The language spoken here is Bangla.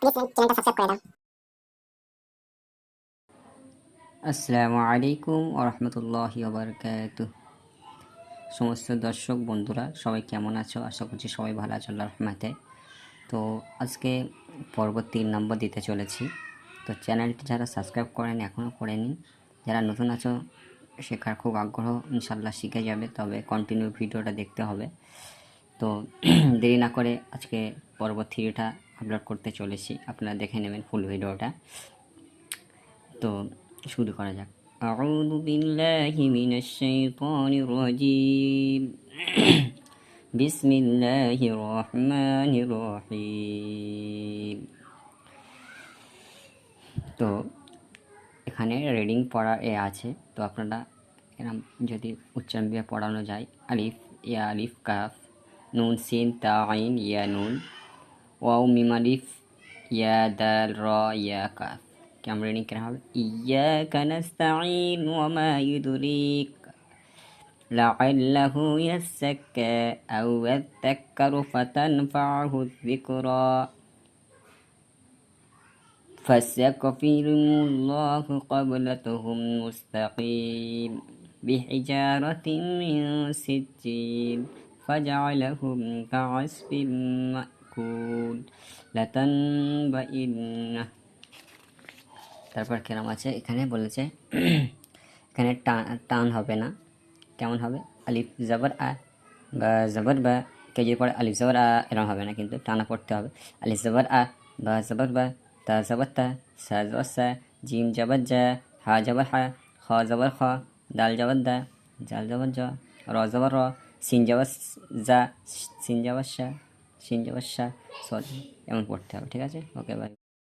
প্লিজ চ্যানেলটা সাবস্ক্রাইব করে দাও. আসসালামু আলাইকুম ওরহমতুল্লাহ সমস্ত দর্শক বন্ধুরা, সবাই কেমন আছো? আশা করছি সবাই ভালো আছো, আল্লাহর রহমাতে। তো আজকে পর্ব তিন নম্বর দিতে চলেছি। তো চ্যানেলটি যারা সাবস্ক্রাইব করেন এখনও করে নিন যারা নতুন আছো, শেখার খুব আগ্রহ ইনশাল্লাহ শিখে যাবে, তবে কন্টিনিউ ভিডিওটা দেখতে হবে। তো দেরি না করে আজকে পর্ব থ্রিটা আপলোড করতে চলেছি আপনারা দেখে নেবেন ফুল ভিডিওটা তো শুরু করা যাক أعوذ بالله من الشيطان الرجيم بسم الله الرحمن الرحيم তো এখানে রিডিং পড়া এ আছে তো আপনারা এরম যদি উচ্চারণ দিয়ে পড়ানো যায় আলিফ ইয়া আলিফ কাফ নুন সিন তা আইন ইয়া নুন واو ميم الف يا دال را يا كاف. كم ريني كنا إياك نستعين وما يدريك. لعله يزكى أو يذكر فتنفعه الذكرى. فاستغفرهم الله قبلتهم مستقيم. بحجارة من سجيل فجعلهم كعصف مأكول لتنبئنه তারপর কেরাম আছে এখানে বলেছে এখানে টান টান হবে না কেমন হবে আলিফ জবর আ বা জবর বা কে যদি পড়ে আলিফ জবর আ এরকম হবে না কিন্তু টানা পড়তে হবে আলিফ জবর আ বা জবর বা তা জবর তা সা জবর সা জিম জবর জা হা জবর হা খ জবর খ দাল জবর দা জাল জবর জ র জবর র সিন জবর জা সিন জবর সা সিন জবর সা সরি এমন পড়তে হবে ঠিক আছে? Okay bye